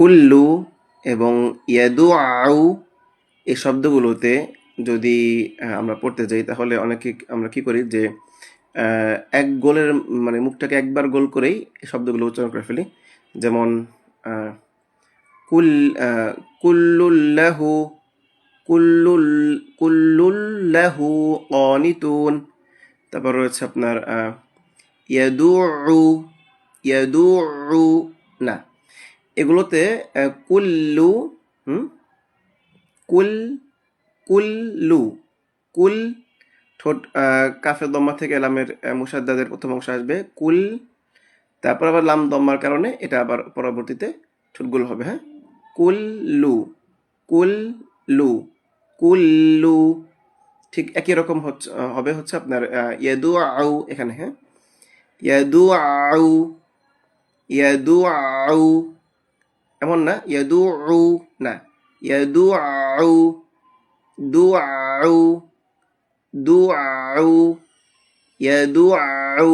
কুল্লু এবং ইয়াদু আউ এই শব্দগুলোতে যদি আমরা পড়তে যাই তাহলে অনেকে আমরা কি করি যে এক গোলের মানে মুখটাকে একবার গোল করেই শব্দগুলো উচ্চারণ করে ফেলি। যেমন কুল কুল্লুল্লাহু কুল্লুল কুল্লুল্লাহু অনিতুন তারপর রয়েছে আপনার আহ, ইয়াদুউ ইয়াদুউ না। এগুলোতে কুল্লু কুল কুল্লু, কুল, ঠোঁট কাফের দম্মা থেকে লামের মুসাদ্দাদের প্রথম অংশ আসবে, কুল, তারপর আবার লাম দম্মার কারণে এটা আবার পরবর্তীতে ঠোঁটগুলো হবে হ্যাঁ? কুল্লু কুল্লু কুল্লু, ঠিক একই রকম হচ্ছে হবে হচ্ছে আপনার ইয়াদু আউ এখানে হ্যাঁ? ইয়াদু আউ ইয়াদু আউ এমন না ইয়াদু না ইয়াদু আউ দু আউ দু আউ ইয়াদু আউ